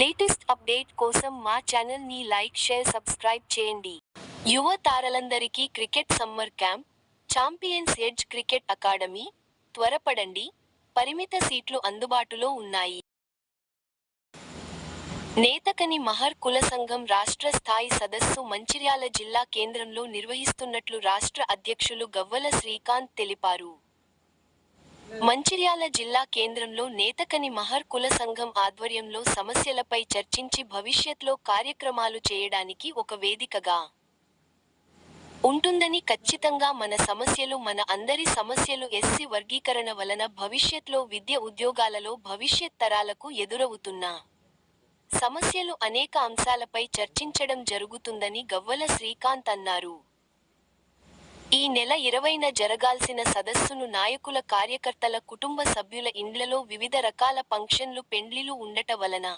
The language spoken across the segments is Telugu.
లేటెస్ట్ అప్డేట్ కోసం ఛానల్ని లైక్ షేర్ సబ్స్క్రైబ్ చేయండి. యువ తారలందరికీ cricket summer camp champions edge cricket academy త్వరపడండి. పరిమిత సీట్లు అందుబాటులో ఉన్నాయి. నేతకని మహర్ కుల సంఘం రాష్ట్ర స్థాయి సదస్సు మంచిర్యాల జిల్లా కేంద్రంలో నిర్వహిస్తున్నట్లు రాష్ట్ర అధ్యక్షులు గవ్వల శ్రీకాంత్ తెలిపారు. మంచిర్యాల జిల్లా కేంద్రంలో నేతకని మహర్ కుల సంఘం ఆధ్వర్యంలో సమస్యలపై చర్చించి భవిష్యత్లో కార్యక్రమాలు చేయడానికి ఒక వేదికగా ఉంటుందని ఖచ్చితంగా మన సమస్యలు మన అందరి సమస్యలు ఎస్సీ వర్గీకరణ వలన భవిష్యత్లో విద్య ఉద్యోగాలలో భవిష్యత్ తరాలకు ఎదురవుతున్న సమస్యలు అనేక అంశాలపై చర్చించడం జరుగుతుందని గవ్వల శ్రీకాంత్ అన్నారు. ఈ నెల ఇరవైన జరగాల్సిన సదస్సును నాయకుల కార్యకర్తల కుటుంబ సభ్యుల ఇండ్లలో వివిధ రకాల ఫంక్షన్లు పెండ్లిలు ఉండట వలన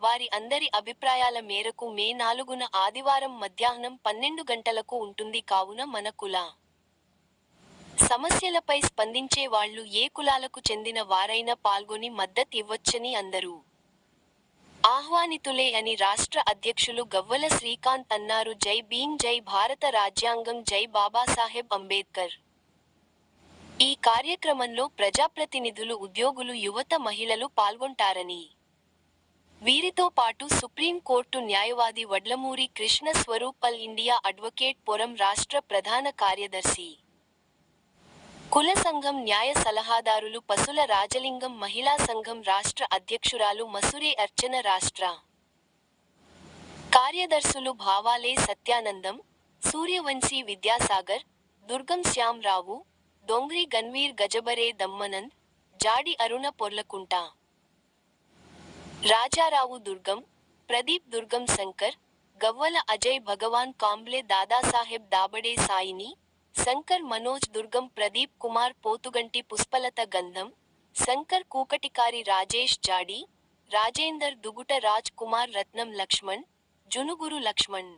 వారి అందరి అభిప్రాయాల మేరకు మే నాలుగున ఆదివారం మధ్యాహ్నం పన్నెండు గంటలకు ఉంటుంది కావున మన కుల. సమస్యలపై స్పందించే వాళ్ళు ఏ కులాలకు చెందిన వారైనా పాల్గొని మద్దతు ఇవ్వొచ్చని అందరూ. ఆహ్వానితులే అని రాష్ట్ర అధ్యక్షులు గవ్వల శ్రీకాంత్ అన్నారు. జై భీమ్ జై భారత రాజ్యాంగం జై బాబాసాహెబ్ అంబేద్కర్. ఈ కార్యక్రమంలో ప్రజాప్రతినిధులు ఉద్యోగులు యువత మహిళలు పాల్గొంటారని. వీరితో పాటు సుప్రీం కోర్టు న్యాయవాది వడ్లమూరి కృష్ణ స్వరూపల్ ఇండియా అడ్వకేట్ పొరం రాష్ట్ర ప్రధాన కార్యదర్శి. కుల సంఘం న్యాయ సలహాదారులు పసుల రాజలింగం మహిళా సంఘం రాష్ట్ర అధ్యక్షురాలు మసురే అర్చన రాష్ట్ర. కార్యదర్శులు భావాలే సత్యానందం సూర్యవంశీ విద్యాసాగర్ దుర్గం శ్యాంరావు దొంగ్రి గన్వీర్ గజబరే దమ్మనంద్ జాడి అరుణ పొర్లకుంట. రాజారావు దుర్గం ప్రదీప్ దుర్గం శంకర్ గవ్వల అజయ్ భగవాన్ కాంబ్లే దాదాసాహెబ్ దాబడే సాయిని శంకర్ మనోజ్ దుర్గం ప్రదీప్ కుమార్ పోతుగంటి పుష్పలత గంధం శంకర్ కూకటికారి రాజేష్ జాడి రాజేందర్ దుగుట రాజ్ కుమార్ రత్నం లక్ష్మణ్ జునుగురు లక్ష్మణ్.